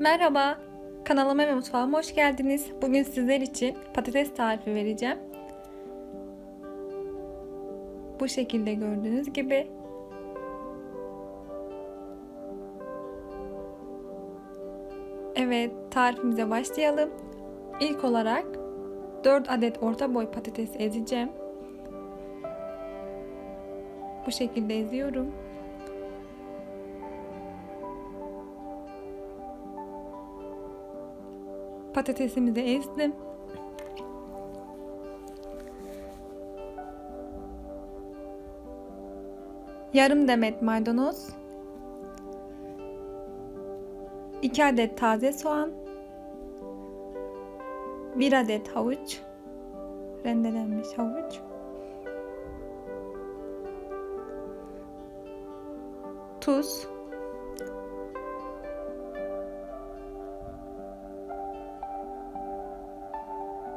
Merhaba, kanalıma ve mutfağıma hoş geldiniz. Bugün sizler için patates tarifi vereceğim. Bu şekilde gördüğünüz gibi. Evet, tarifimize başlayalım. İlk olarak 4 adet orta boy patates ezeceğim. Bu şekilde eziyorum. Patatesimi de ezdim. Yarım demet maydanoz. 2 adet taze soğan. 1 adet havuç. Rendelenmiş havuç. Tuz.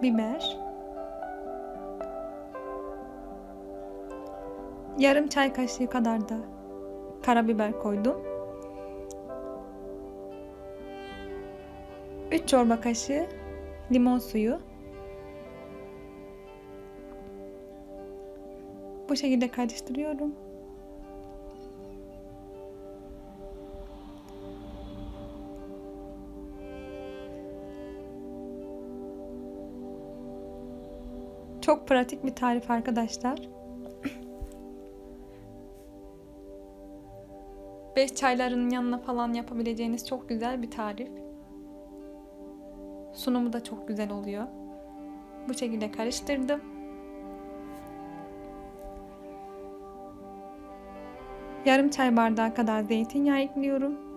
Biber, yarım çay kaşığı kadar da karabiber koydum. 3 çorba kaşığı limon suyu. Bu şekilde karıştırıyorum. Çok pratik bir tarif arkadaşlar. 5 çaylarının yanına falan yapabileceğiniz çok güzel bir tarif. Sunumu da çok güzel oluyor. Bu şekilde karıştırdım. Yarım çay bardağı kadar zeytinyağı ekliyorum.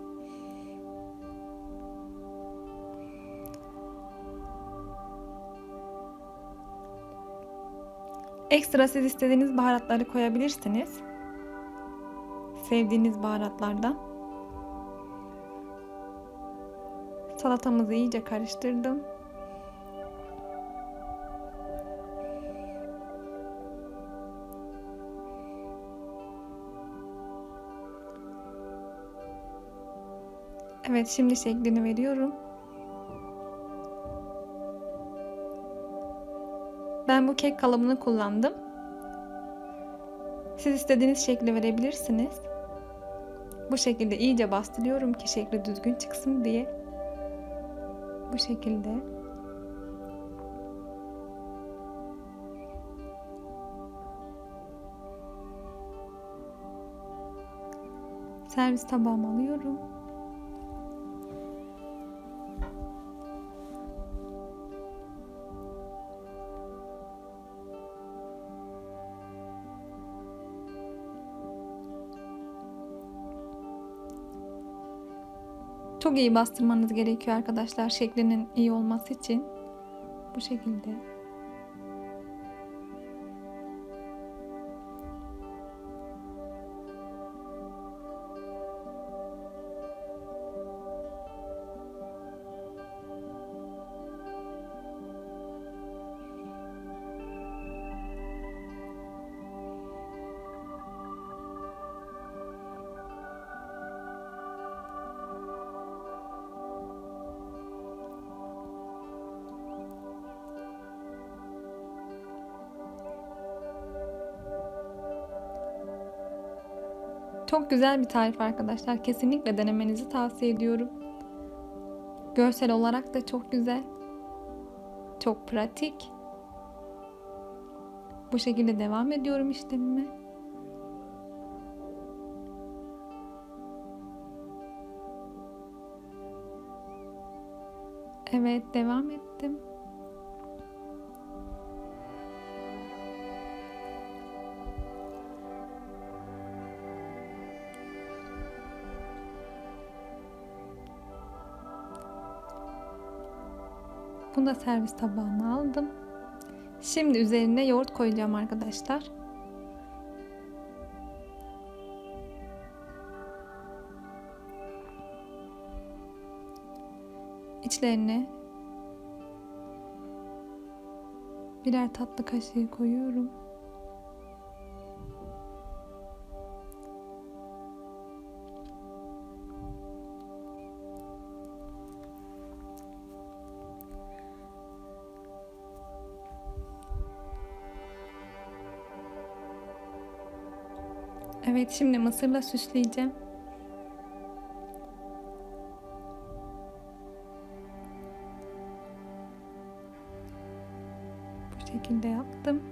Ekstra siz istediğiniz baharatları koyabilirsiniz. Sevdiğiniz baharatlardan. Salatamızı iyice karıştırdım. Evet şimdi şeklini veriyorum. Ben bu kek kalıbını kullandım. Siz istediğiniz şekli verebilirsiniz. Bu şekilde iyice bastırıyorum ki şekli düzgün çıksın diye. Bu şekilde. Servis tabağıma alıyorum. Çok iyi bastırmanız gerekiyor arkadaşlar şeklinin iyi olması için. Bu şekilde. Çok güzel bir tarif arkadaşlar. Kesinlikle denemenizi tavsiye ediyorum. Görsel olarak da çok güzel. Çok pratik. Bu şekilde devam ediyorum işlemime. Evet, devam ettim. Bunu da servis tabağına aldım. Şimdi üzerine yoğurt koyacağım arkadaşlar. İçlerine birer tatlı kaşığı koyuyorum. Evet şimdi mısırla süsleyeceğim. Bu şekilde yaptım.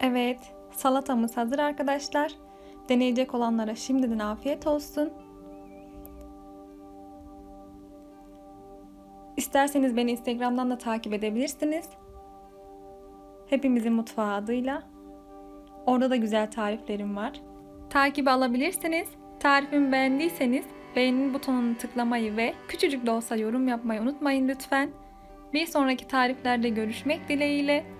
Evet, salatamız hazır arkadaşlar. Deneyecek olanlara şimdiden afiyet olsun. İsterseniz beni Instagram'dan da takip edebilirsiniz. Hepimizin mutfağı adıyla. Orada da güzel tariflerim var. Takibi alabilirsiniz. Tarifimi beğendiyseniz beğenin butonunu tıklamayı ve küçücük de olsa yorum yapmayı unutmayın lütfen. Bir sonraki tariflerde görüşmek dileğiyle.